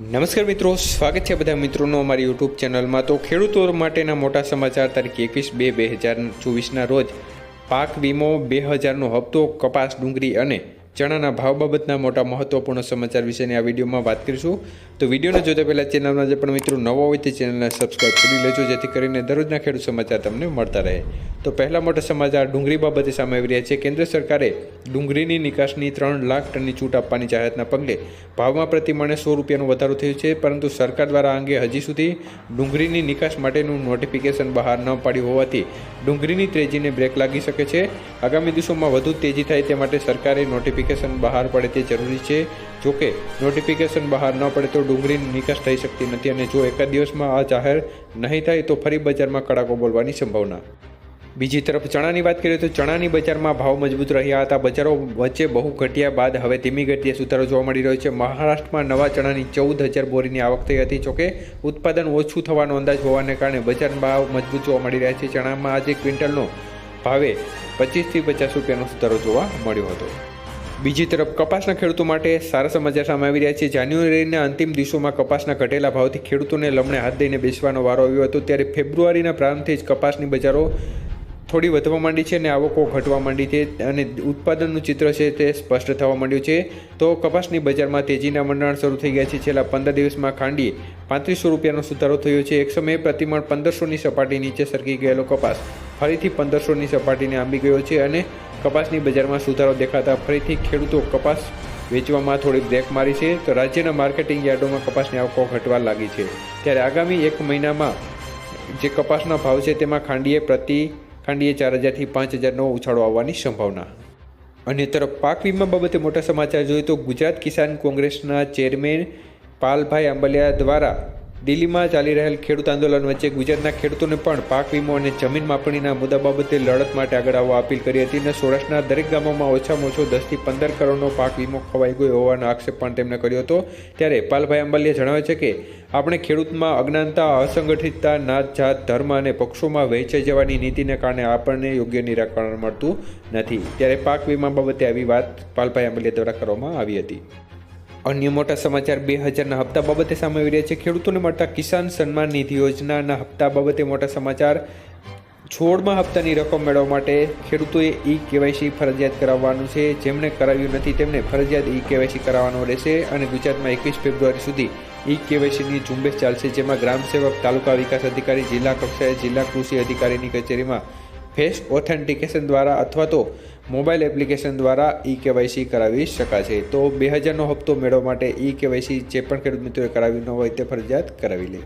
નમસ્કાર મિત્રો, સ્વાગત છે બધા મિત્રોનો અમારી યુટ્યુબ ચેનલમાં. તો ખેડૂતો માટેના મોટા સમાચાર તારીખ એકવીસ બે બે હજાર ચોવીસના રોજ. પાક વીમો બે હજારનો હપ્તો, કપાસ ડુંગળી અને ચણાના ભાવ બાબતના મોટા મહત્વપૂર્ણ સમાચાર વિશેની આ વિડીયોમાં વાત કરીશું. તો વિડીયોને જોતા પહેલાં ચેનલમાં જે પણ મિત્રો નવો હોય તે ચેનલને સબસ્ક્રાઈબ કરી લેજો, જેથી કરીને દરરોજના ખેડૂત સમાચાર તમને મળતા રહે. તો પહેલા મોટા સમાચાર ડુંગળી બાબતે સામે આવી રહ્યા છે. કેન્દ્ર સરકારે ડુંગળીની નિકાસની ત્રણ લાખ ટનની છૂટ આપવાની જાહેરાતના પગલે ભાવમાં પ્રતિમણે સો રૂપિયાનો વધારો થયો છે. પરંતુ સરકાર દ્વારા અંગે હજી સુધી ડુંગળીની નિકાસ માટેનું નોટિફિકેશન બહાર ન પાડ્યું હોવાથી ડુંગળીની તેજીને બ્રેક લાગી શકે છે. આગામી દિવસોમાં વધુ તેજી થાય તે માટે સરકારે નોટિફિકેશન બહાર પડે તે જરૂરી છે. જોકે, નોટિફિકેશન બહાર ન પડે તો ડુંગળીની નિકાસ થઈ શકતી નથી અને જો એકાદ દિવસમાં આ જાહેર નહીં થાય તો ફરી બજારમાં કડાકો બોલવાની સંભાવના. બીજી તરફ, ચણાની વાત કરીએ તો ચણાની બજારમાં ભાવ મજબૂત રહ્યા હતા. બજારો વચ્ચે બહુ ઘટ્યા બાદ હવે ધીમી ગતિએ સુધારો જોવા મળી રહ્યો છે. મહારાષ્ટ્રમાં નવા ચણાની ચૌદ હજાર બોરીની આવક થઈ હતી. જોકે, ઉત્પાદન ઓછું થવાનો અંદાજ હોવાને કારણે બજારમાં ભાવ મજબૂત જોવા મળી રહ્યા છે. ચણામાં આજે ક્વિન્ટલનો ભાવે પચીસથી પચાસ રૂપિયાનો સુધારો જોવા મળ્યો હતો. બીજી તરફ કપાસના ખેડૂતો માટે સારા સમાચાર સામે આવી રહ્યા છે. જાન્યુઆરીના અંતિમ દિવસોમાં કપાસના ઘટેલા ભાવથી ખેડૂતોને લમણે હાથ દઈને બેસવાનો વારો આવ્યો હતો. ત્યારે ફેબ્રુઆરીના પ્રારંભથી જ કપાસની બજારો થોડી વધવા માંડી છે અને આવકો ઘટવા માંડી છે અને ઉત્પાદનનું ચિત્ર છે તે સ્પષ્ટ થવા માંડ્યું છે. તો કપાસની બજારમાં તેજીના મંડાણ શરૂ થઈ ગયા છે. છેલ્લા પંદર દિવસમાં ખાંડીએ પાંત્રીસો રૂપિયાનો સુધારો થયો છે. એક સમયે પ્રતિમણ પંદરસોની સપાટી નીચે સરકી ગયેલો કપાસ ફરીથી પંદરસોની સપાટીને આંબી ગયો છે અને કપાસની બજારમાં સુધારો દેખાતા ફરીથી ખેડૂતો કપાસ વેચવામાં થોડી બ્રેક મારી છે. તો રાજ્યના માર્કેટિંગ યાર્ડોમાં કપાસની આવકો ઘટવા લાગી છે. ત્યારે આગામી એક મહિનામાં જે કપાસના ભાવ છે તેમાં ખાંડીએ પ્રતિ ખાંડીએ ચાર હજારથી પાંચ હજારનો ઉછાળો આવવાની સંભાવના. અન્ય તરફ પાક વીમા બાબતે મોટા સમાચાર જોઈએ તો ગુજરાત કિસાન કોંગ્રેસના ચેરમેન પાલભાઈ આંબલિયા દ્વારા દિલ્હીમાં ચાલી રહેલ ખેડૂત આંદોલન વચ્ચે ગુજરાતના ખેડૂતોને પણ પાક વીમો અને જમીન માપણીના મુદ્દા બાબતે લડત માટે આગળ આવવા અપીલ કરી હતી અને સૌરાષ્ટ્રના દરેક ગામોમાં ઓછામાં ઓછો દસથી પંદર કરોડનો પાક વીમો ખવાઈ ગયો હોવાનો આક્ષેપ પણ તેમણે કર્યો હતો. ત્યારે પાલભાઈ અંબાલીએ જણાવે છે કે આપણે ખેડૂતમાં અજ્ઞાનતા, અસંગઠિતતા નાત જાત ધર્મ અને પક્ષોમાં વહેંચાઈ જવાની નીતિને કારણે આપણને યોગ્ય નિરાકરણ મળતું નથી. ત્યારે પાક વીમા બાબતે આવી વાત પાલભાઈ આંબલિયા દ્વારા કરવામાં આવી હતી. અન્ય મોટા સમાચાર બે હજારના હપ્તા બાબતે સામે આવી રહ્યા છે. ખેડૂતોને મળતા કિસાન સન્માન નિધિ યોજનાના હપ્તા બાબતે મોટા સમાચાર. છોડમાં હપ્તાની રકમ મેળવવા માટે ખેડૂતોએ ઈ કેવાયસી ફરજિયાત કરાવવાનું છે. જેમણે કરાવ્યું નથી તેમને ફરજિયાત ઈ કેવાયસી કરાવવાનું રહેશે અને ગુજરાતમાં એકવીસ ફેબ્રુઆરી સુધી ઈ કેવાયસીની ઝુંબેશ ચાલશે, જેમાં ગ્રામ સેવક તાલુકા વિકાસ અધિકારી, જિલ્લા કક્ષાએ જિલ્લા કૃષિ અધિકારીની કચેરીમાં ફેસ ઓથેન્ટિકેશન દ્વારા અથવા તો મોબાઈલ એપ્લિકેશન દ્વારા ઈ કેવાયસી કરાવી શકાશે. તો બે હજારનો હપ્તો મેળવવા માટે ઈ કેવાયસી જે પણ ખેડૂત મિત્રોએ કરાવ્યું ન હોય તે ફરજિયાત કરાવી લે.